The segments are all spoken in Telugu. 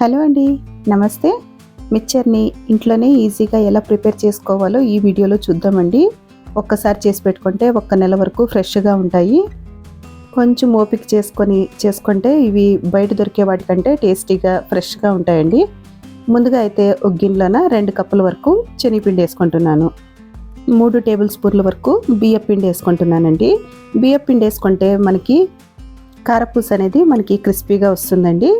హలో అండి నమస్తే. మిక్చర్ని ఇంట్లోనే ఈజీగా ఎలా ప్రిపేర్ చేసుకోవాలో ఈ వీడియోలో చూద్దామండి. ఒక్కసారి చేసి పెట్టుకుంటే ఒక్క నెల వరకు ఫ్రెష్గా ఉంటాయి. కొంచెం ఓపిక చేసుకొని చేసుకుంటే ఇవి బయట దొరికే వాటికంటే టేస్టీగా ఫ్రెష్గా ఉంటాయండి. ముందుగా అయితే ఒక గిన్నెలోన రెండు కప్పుల వరకు శనగపిండి వేసుకుంటున్నాను. మూడు టేబుల్ స్పూన్ల వరకు బియ్యం పిండి వేసుకుంటున్నానండి. బియ్యం పిండి వేసుకుంటే మనకి కారపూస అనేది మనకి క్రిస్పీగా వస్తుందండి.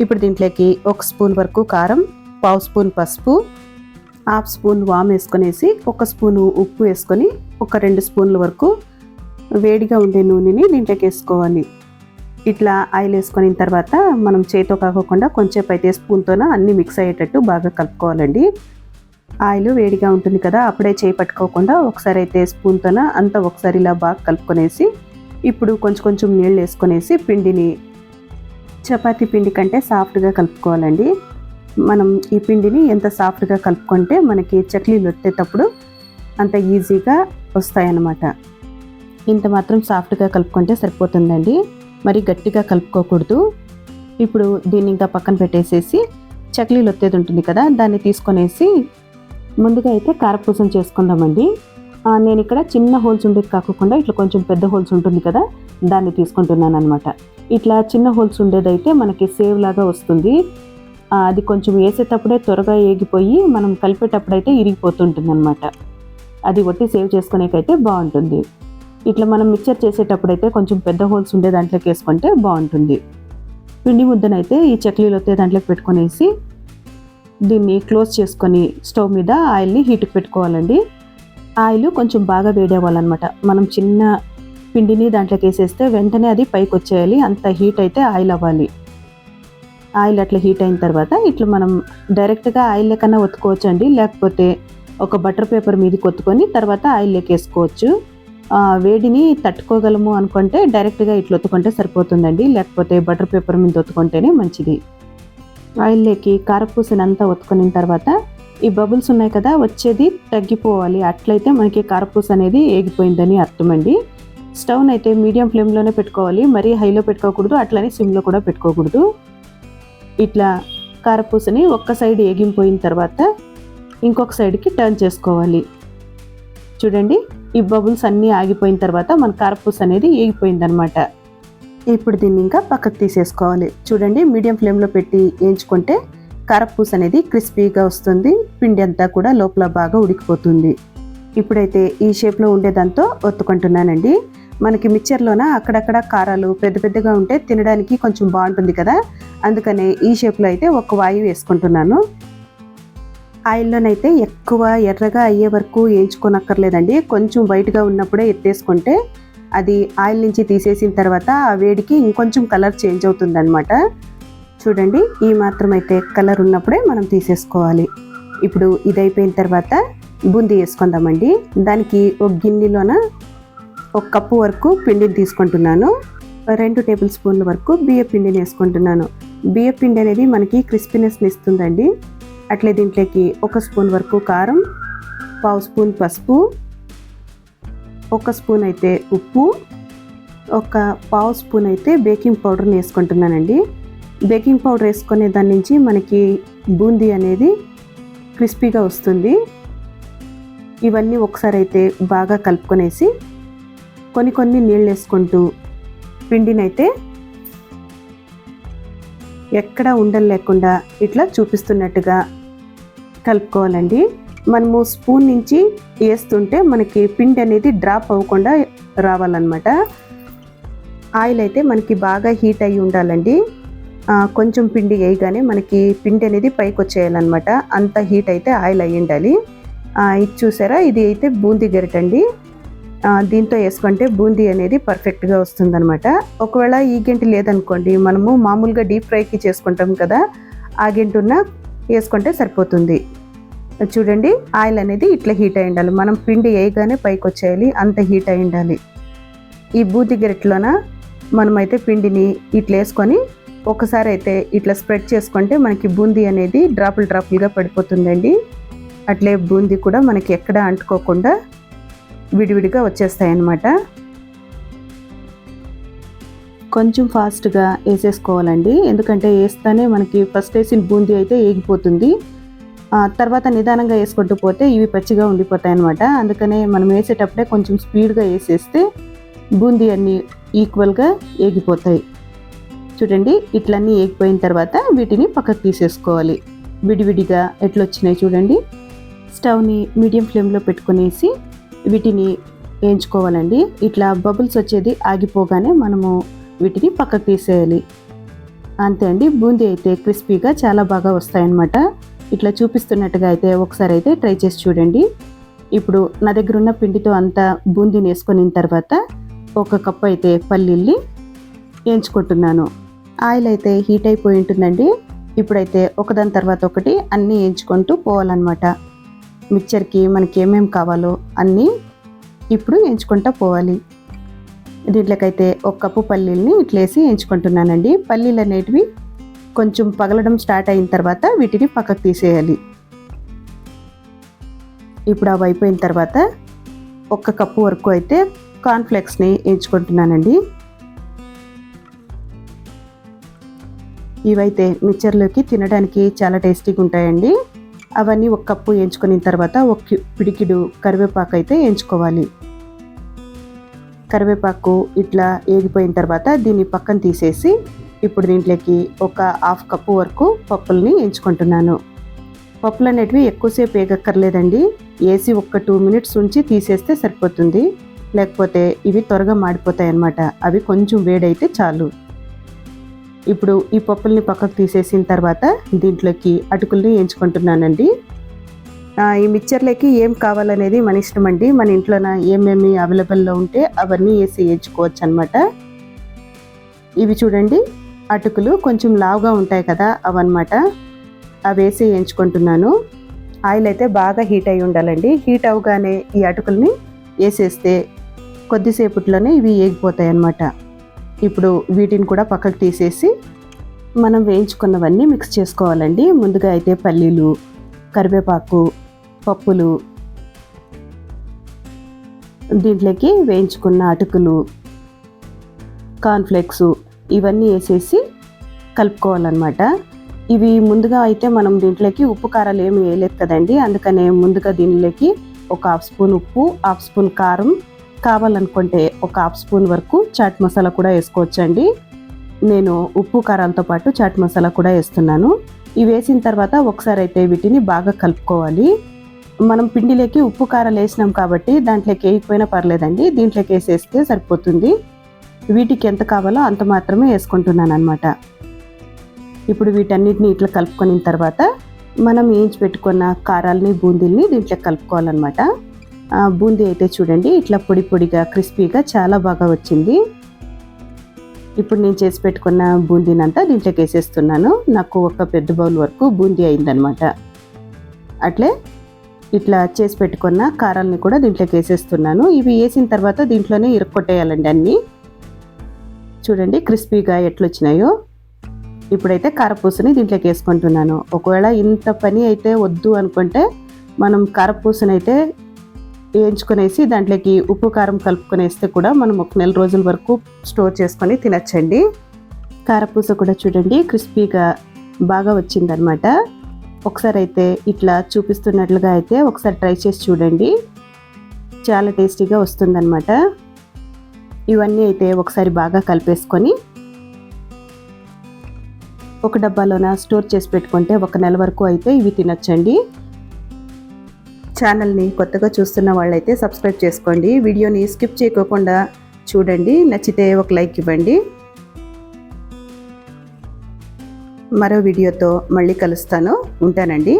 ఇప్పుడు దీంట్లోకి ఒక స్పూన్ వరకు కారం పావు స్పూన్ పసుపు హాఫ్ స్పూన్ వామ్ వేసుకునేసి ఒక స్పూను ఉప్పు వేసుకొని ఒక రెండు స్పూన్ల వరకు వేడిగా ఉండే నూనెని దీంట్లోకి వేసుకోవాలి. ఇట్లా ఆయిల్ వేసుకున్న తర్వాత మనం చేతితో కాకోకుండా కొంచెం అయితే స్పూన్తోన అన్నీ మిక్స్ అయ్యేటట్టు బాగా కలుపుకోవాలండి. ఆయిల్ వేడిగా ఉంటుంది కదా అప్పుడే చేయి పట్టుకోకుండా ఒకసారి అయితే స్పూన్తోన అంతా ఒకసారి ఇలా బాగా కలుపుకొనేసి ఇప్పుడు కొంచెం కొంచెం నీళ్ళు వేసుకొనేసి పిండిని చపాతీ పిండి కంటే సాఫ్ట్గా కలుపుకోవాలండి. మనం ఈ పిండిని ఎంత సాఫ్ట్గా కలుపుకుంటే మనకి చక్లీలు వచ్చేటప్పుడు అంత ఈజీగా వస్తాయన్నమాట. ఇంత మాత్రం సాఫ్ట్గా కలుపుకుంటే సరిపోతుందండి. మరి గట్టిగా కలుపుకోకూడదు. ఇప్పుడు దీన్ని ఇంకా పక్కన పెట్టేసేసి చక్లీలు వచ్చేది ఉంటుంది కదా దాన్ని తీసుకొనేసి ముందుగా అయితే కారపూసం చేసుకుందామండి. నేను ఇక్కడ చిన్న హోల్స్ ఉండేది కాకుండా ఇట్లా కొంచెం పెద్ద హోల్స్ ఉంటుంది కదా దాన్ని తీసుకుంటున్నాను అనమాట ఇట్లా చిన్న హోల్స్ ఉండేదైతే మనకి సేవ్ లాగా వస్తుంది. అది కొంచెం వేసేటప్పుడే త్వరగా ఏగిపోయి మనం కలిపేటప్పుడైతే ఇరిగిపోతుంటుంది అనమాట అది ఒట్టి సేవ్ చేసుకునేకైతే బాగుంటుంది. ఇట్లా మనం మిక్చర్ చేసేటప్పుడైతే కొంచెం పెద్ద హోల్స్ ఉండే దాంట్లోకి వేసుకుంటే బాగుంటుంది. పిండి ముద్దనైతే ఈ చక్లీలు వచ్చే దాంట్లోకి పెట్టుకునేసి దీన్ని క్లోజ్ చేసుకొని స్టవ్ మీద ఆయిల్ని హీట్కి పెట్టుకోవాలండి. ఆయిల్ కొంచెం బాగా వేడేవాలన్నమాట మనం చిన్న పిండిని దాంట్లోకి వేసేస్తే వెంటనే అది పైకి వచ్చేయాలి అంత హీట్ అయితే ఆయిల్ అవ్వాలి. ఆయిల్ అట్లా హీట్ అయిన తర్వాత ఇట్లా మనం డైరెక్ట్గా ఆయిల్ లెక్కన ఒత్తుకోవచ్చు అండి లేకపోతే ఒక బటర్ పేపర్ మీదకి కొత్తుకొని తర్వాత ఆయిల్ వేసుకోవచ్చు వేడిని తట్టుకోగలము అనుకుంటే డైరెక్ట్గా ఇట్లా ఒత్తుకుంటే సరిపోతుందండి. లేకపోతే బటర్ పేపర్ మీద ఒత్తుకుంటేనే మంచిది. ఆయిల్లోకి కారపూసని అంతా ఒత్తుకున్న తర్వాత ఈ బబుల్స్ ఉన్నాయి కదా వచ్చేది తగ్గిపోవాలి. అట్లయితే మనకి కారపూస అనేది ఏగిపోయిందని అర్థమండి. స్టవ్ని అయితే మీడియం ఫ్లేమ్లోనే పెట్టుకోవాలి. మరీ హైలో పెట్టుకోకూడదు అట్లనే సిమ్లో కూడా పెట్టుకోకూడదు. ఇట్లా కారపూసని ఒక్క సైడ్ ఏగిపోయిన తర్వాత ఇంకొక సైడ్కి టర్న్ చేసుకోవాలి. చూడండి ఈ బబుల్స్ అన్నీ ఆగిపోయిన తర్వాత మన కారపూస అనేది ఏగిపోయిందనమాట ఇప్పుడు దీన్ని ఇంకా పక్కకు తీసేసుకోవాలి. చూడండి మీడియం ఫ్లేమ్లో పెట్టి వేయించుకుంటే కారపూస అనేది క్రిస్పీగా వస్తుంది పిండి అంతా కూడా లోపల బాగా ఉడికిపోతుంది. ఇప్పుడైతే ఈ షేప్లో ఉండేదాంతో ఒత్తుకుంటున్నానండి. మనకి మిక్చర్లోన అక్కడక్కడ కారాలు పెద్ద పెద్దగా ఉంటే తినడానికి కొంచెం బాగుంటుంది కదా. అందుకనే ఈ షేప్లో అయితే ఒక వాయి వేసుకుంటున్నాను. ఆయిల్లోనైతే ఎక్కువ ఎర్రగా అయ్యే వరకు వేయించుకోనక్కర్లేదండి. కొంచెం వైట్గా ఉన్నప్పుడే ఎత్తేసుకుంటే అది ఆయిల్ నుంచి తీసేసిన తర్వాత ఆ వేడికి ఇంకొంచెం కలర్ చేంజ్ అవుతుందన్నమాట. చూడండి ఈ మాత్రం అయితే కలర్ ఉన్నప్పుడే మనం తీసేసుకోవాలి. ఇప్పుడు ఇది అయిపోయిన తర్వాత బూందీ వేసుకుందామండి. దానికి ఒక గిన్నెలోన ఒక కప్పు వరకు పిండిని తీసుకుంటున్నాను. రెండు టేబుల్ స్పూన్ల వరకు బియ్య పిండిని వేసుకుంటున్నాను. బియ్య పిండి అనేది మనకి క్రిస్పీనెస్ని ఇస్తుందండి. అట్లే దీంట్లోకి ఒక స్పూన్ వరకు కారం పావు స్పూన్ పసుపు ఒక స్పూన్ అయితే ఉప్పు ఒక పావు స్పూన్ అయితే బేకింగ్ పౌడర్ని వేసుకుంటున్నానండి. బేకింగ్ పౌడర్ వేసుకునే దాని నుంచి మనకి బూందీ అనేది క్రిస్పీగా వస్తుంది. ఇవన్నీ ఒకసారి అయితే బాగా కలుపుకొనేసి కొన్ని కొన్ని నీళ్ళు వేసుకుంటూ పిండినైతే ఎక్కడ ఉండలు లేకుండా ఇట్లా చూపిస్తున్నట్టుగా కలుపుకోవాలండి. మనము స్పూన్ నుంచి వేస్తుంటే మనకి పిండి అనేది డ్రాప్ అవ్వకుండా రావాలన్నమాట. ఆయిల్ అయితే మనకి బాగా హీట్ అయ్యి ఉండాలండి. కొంచెం పిండి వేయగానే మనకి పిండి అనేది పైకి వచ్చేయాలన్నమాట. అంత హీట్ అయితే ఆయిల్ అయ్యి ఉండాలి ఇది చూసారా? ఇది అయితే బూందీ గరిటండి. అండి దీంతో వేసుకుంటే బూందీ అనేది పర్ఫెక్ట్గా వస్తుందన్నమాట. ఒకవేళ ఈ గంటి లేదనుకోండి మనము మామూలుగా డీప్ ఫ్రైకి చేసుకుంటాం కదా ఆ గంట వేసుకుంటే సరిపోతుంది. చూడండి ఆయిల్ అనేది ఇట్లా హీట్ అయి ఉండాలి. మనం పిండి వేయగానే పైకి వచ్చేయాలి అంత హీట్ అయి ఉండాలి. ఈ బూతి గరిటలోన మనమైతే పిండిని ఇట్లా వేసుకొని ఒకసారి అయితే ఇట్లా స్ప్రెడ్ చేసుకుంటే మనకి బూందీ అనేది డ్రాపులు డ్రాపులుగా పడిపోతుందండి. అట్లే బూందీ కూడా మనకి ఎక్కడ అంటుకోకుండా విడివిడిగా వచ్చేస్తాయి అన్నమాట కొంచెం ఫాస్ట్గా వేసేసుకోవాలండి. ఎందుకంటే వేస్తానే మనకి ఫస్ట్ వేసిన బూందీ అయితే ఏగిపోతుంది. ఆ, తర్వాత నిదానంగా వేసుకుంటూ పోతే ఇవి పచ్చిగా ఉండిపోతాయి అనమాట అందుకనే మనం వేసేటప్పుడే కొంచెం స్పీడ్గా వేసేస్తే బూందీ అన్నీ ఈక్వల్గా ఏగిపోతాయి. చూడండి ఇట్లన్నీ ఏగిపోయిన తర్వాత వీటిని పక్కకు తీసేసుకోవాలి. విడివిడిగా ఎట్లొచ్చినాయి చూడండి. స్టవ్ని మీడియం ఫ్లేమ్లో పెట్టుకునేసి వీటిని వేయించుకోవాలండి. ఇట్లా బబుల్స్ వచ్చేది ఆగిపోగానే మనము వీటిని పక్కకు తీసేయాలి. అంతే అండి బూందీ అయితే క్రిస్పీగా చాలా బాగా వస్తాయన్నమాట. ఇట్లా చూపిస్తున్నట్టుగా అయితే ఒకసారి అయితే ట్రై చేసి చూడండి. ఇప్పుడు నా దగ్గర ఉన్న పిండితో అంతా బూందీని వేసుకొని తర్వాత ఒక కప్పు అయితే పల్లీల్ని వేయించుకుంటున్నాను. ఆయిల్ అయితే హీట్ అయిపోయి ఉంటుందండి. ఇప్పుడైతే ఒకదాని తర్వాత ఒకటి అన్నీ వేయించుకుంటూ పోవాలన్నమాట. మిక్చర్కి మనకి ఏమేమి కావాలో అన్నీ ఇప్పుడు వేయించుకుంటూ పోవాలి. దీంట్లోకైతే ఒక కప్పు పల్లీల్ని ఇట్లేసి వేయించుకుంటున్నానండి. పల్లీలు అనేటివి కొంచెం పగలడం స్టార్ట్ అయిన తర్వాత వీటిని పక్కకు తీసేయాలి. ఇప్పుడు అవి అయిపోయిన తర్వాత ఒక్క కప్పు వరకు అయితే కార్న్ఫ్లెక్స్ని వేయించుకుంటున్నానండి. ఇవైతే మిక్చర్లోకి తినడానికి చాలా టేస్టీగా ఉంటాయండి. అవన్నీ ఒక కప్పు వేయించుకున్న తర్వాత ఒక పిడికిడు కరివేపాకు అయితే వేయించుకోవాలి కరివేపాకు ఇట్లా ఏగిపోయిన తర్వాత దీన్ని పక్కన తీసేసి ఇప్పుడు దీంట్లోకి ఒక హాఫ్ కప్పు వరకు పప్పుల్ని ఎంచుకుంటున్నాను. పప్పులు అనేటివి ఎక్కువసేపు వేగక్కర్లేదండి వేసి ఒక్క టూ మినిట్స్ ఉంచి తీసేస్తే సరిపోతుంది. లేకపోతే ఇవి త్వరగా మాడిపోతాయి అన్నమాట అవి కొంచెం వేడైతే చాలు. ఇప్పుడు ఈ పప్పుల్ని పక్కకు తీసేసిన తర్వాత దీంట్లోకి అటుకుల్ని వేయించుకుంటున్నానండి ఈ మిక్చర్లోకి ఏం కావాలనేది మన ఇష్టం అండి. మన ఇంట్లోన ఏమేమి అవైలబుల్లో ఉంటే అవన్నీ వేసి వేయించుకోవచ్చు అనమాట ఇవి చూడండి అటుకులు కొంచెం లావుగా ఉంటాయి కదా అవన్నమాట. అవి వేసి వేయించుకుంటున్నాను ఆయిల్ అయితే బాగా హీట్ అయి ఉండాలండి. హీట్ అవగానే ఈ అటుకుల్ని వేసేస్తే కొద్దిసేపట్లోనే ఇవి ఏగిపోతాయి అన్నమాట ఇప్పుడు వీటిని కూడా పక్కకు తీసేసి మనం వేయించుకున్నవన్నీ మిక్స్ చేసుకోవాలండి. ముందుగా అయితే పల్లీలు కరివేపాకు పప్పులు దీంట్లోకి వేయించుకున్న అటుకులు కార్న్ఫ్లేక్స్ ఇవన్నీ వేసేసి కలుపుకోవాలన్నమాట. ఇవి ముందుగా అయితే మనం దీంట్లోకి ఉప్పు కారాలు ఏమి వేయలేదు కదండి. అందుకనే ముందుగా దీనిలోకి ఒక హాఫ్ స్పూన్ ఉప్పు హాఫ్ స్పూన్ కారం కావాలనుకుంటే ఒక హాఫ్ స్పూన్ వరకు చాట్ మసాలా కూడా వేసుకోవచ్చండి. నేను ఉప్పు కారాలతో పాటు చాట్ మసాలా కూడా వేస్తున్నాను. ఇవి వేసిన తర్వాత ఒకసారి అయితే వీటిని బాగా కలుపుకోవాలి. మనం పిండిలోకి ఉప్పు కారాలు వేసినాం కాబట్టి దాంట్లోకి వేయకపోయినా పర్లేదండి. దీంట్లోకి వేసేస్తే సరిపోతుంది. వీటికి ఎంత కావాలో అంత మాత్రమే వేసుకుంటున్నాను అనమాట ఇప్పుడు వీటన్నిటిని ఇట్లా కలుపుకొని తర్వాత మనం వేయించి పెట్టుకున్న కారాలని బూందీల్ని దీంట్లో కలుపుకోవాలన్నమాట. బూందీ అయితే చూడండి. ఇట్లా పొడి పొడిగా క్రిస్పీగా చాలా బాగా వచ్చింది. ఇప్పుడు నేను చేసి పెట్టుకున్న బూందీనంతా దీంట్లోకి వేసేస్తున్నాను. నాకు ఒక పెద్ద బౌల్ వరకు బూందీ అయిందనమాట అట్లే ఇట్లా చేసి పెట్టుకున్న కారాలని కూడా దీంట్లోకి వేసేస్తున్నాను. ఇవి వేసిన తర్వాత దీంట్లోనే ఇరుక్కొట్టేయాలండి అన్నీ. చూడండి క్రిస్పీగా ఎట్లొచ్చినాయో. ఇప్పుడైతే కారపూసని దీంట్లోకి వేసుకుంటున్నాను. ఒకవేళ ఇంత పని అయితే వద్దు అనుకుంటే మనం కారపూసనైతే అయితే వేయించుకునేసి దాంట్లోకి ఉప్పు కారం కలుపుకునేస్తే కూడా మనం ఒక నెల రోజుల వరకు స్టోర్ చేసుకొని తినచ్చండి. కారపూస కూడా చూడండి క్రిస్పీగా బాగా వచ్చిందనమాట ఒకసారి అయితే ఇట్లా చూపిస్తున్నట్లుగా అయితే ఒకసారి ట్రై చేసి చూడండి. చాలా టేస్టీగా వస్తుందన్నమాట. ఇవన్నీ అయితే ఒకసారి బాగా కలిపేసుకొని ఒక డబ్బాలోన స్టోర్ చేసి పెట్టుకుంటే ఒక నెల వరకు అయితే ఇవి తినచ్చండి. ఛానల్ని కొత్తగా చూస్తున్న వాళ్ళైతే సబ్స్క్రైబ్ చేసుకోండి. వీడియోని స్కిప్ చేయకోకుండా చూడండి. నచ్చితే ఒక లైక్ ఇవ్వండి. మరో వీడియోతో మళ్ళీ కలుస్తాను. ఉంటానండి.